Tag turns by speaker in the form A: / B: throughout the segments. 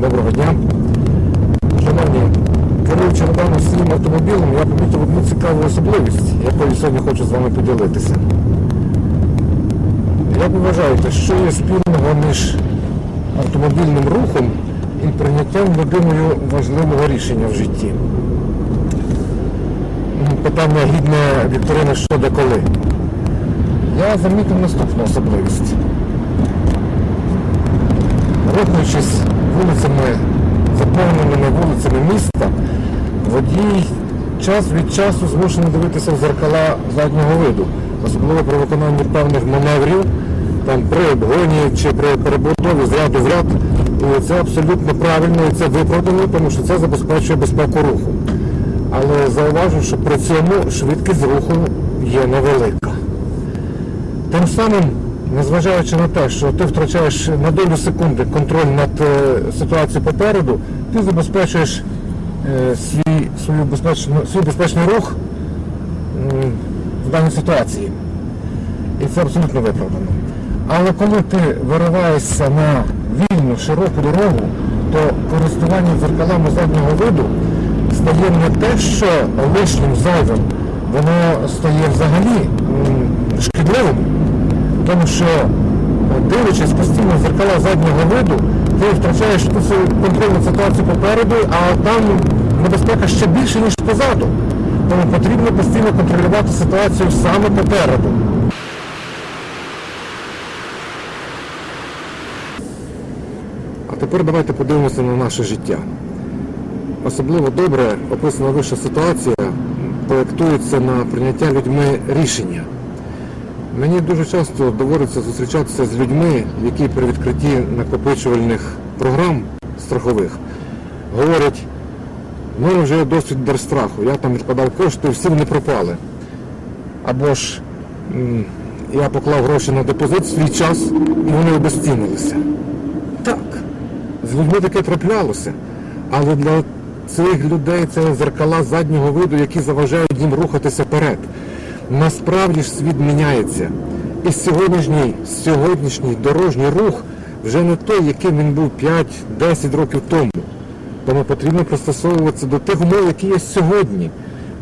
A: Доброго дня. Шановні, керуючи недавно своїм автомобілем, я помітив одну цікаву особливість, якою сьогодні хочу з вами поділитися. Як ви вважаєте, що є спільного між автомобільним рухом і прийняттям людиною важливого рішення в житті? Питання гідне Вікторини що де коли. Я замітив наступну особливість. Рухаючись вулицями, заповненими вулицями міста, водій час від часу змушений дивитися в зеркала заднього виду, особливо при виконанні певних маневрів, там при обгоні чи при перебудові з ряду в ряд. І це абсолютно правильно і це виправдано, тому що це забезпечує безпеку руху. Але зауважу, що при цьому швидкість руху є невелика. Тим самим, незважаючи на те, що ти втрачаєш на долю секунди контроль над е, ситуацією попереду, ти забезпечуєш е, свій, свою безпечну, свій безпечний рух в даній ситуації. І це абсолютно виправдано. Але коли ти вириваєшся на вільну, широку дорогу, то користування дзеркалами заднього виду стає не те, що лишнім зайвим, воно стає взагалі шкідливим. Тому що, дивлячись постійно зеркала заднього виду, ти втрачаєш контроль над ситуацією попереду, а там небезпека ще більше, ніж позаду. Тому потрібно постійно контролювати ситуацію саме попереду. А тепер давайте подивимося на наше життя. Особливо добре описана вища ситуація проєктується на прийняття людьми рішення. Мені дуже часто доводиться зустрічатися з людьми, які при відкритті накопичувальних програм страхових говорять, в мене вже є досвід держстраху, я там відкладав кошти, всі вони пропали. Або ж я поклав гроші на депозит свій час і вони обезцінилися. Так, з людьми таке траплялося, але для цих людей це зеркала заднього виду, які заважають їм рухатися вперед. Насправді ж світ міняється. І сьогоднішній, сьогоднішній дорожній рух вже не той, яким він був 5-10 років тому. Тому потрібно пристосовуватися до тих умов, які є сьогодні,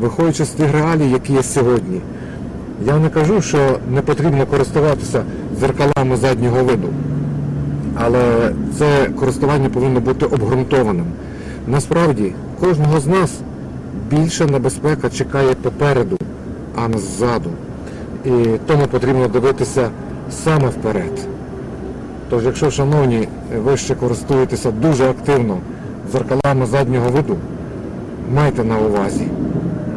A: виходячи з тих реалій, які є сьогодні. Я не кажу, що не потрібно користуватися зеркалами заднього виду, але це користування повинно бути обґрунтованим. Насправді, кожного з нас більша небезпека чекає попереду, а не ззаду. І тому потрібно дивитися саме вперед. Тож, якщо, шановні, ви ще користуєтеся дуже активно зеркалами заднього виду, майте на увазі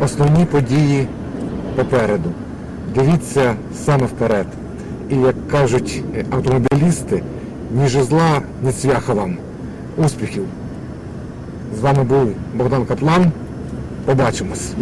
A: основні події попереду. Дивіться саме вперед. І як кажуть е, автомобілісти, ні жезла, ні цвяха вам. Успіхів! З вами був Богдан Каплан. Побачимось!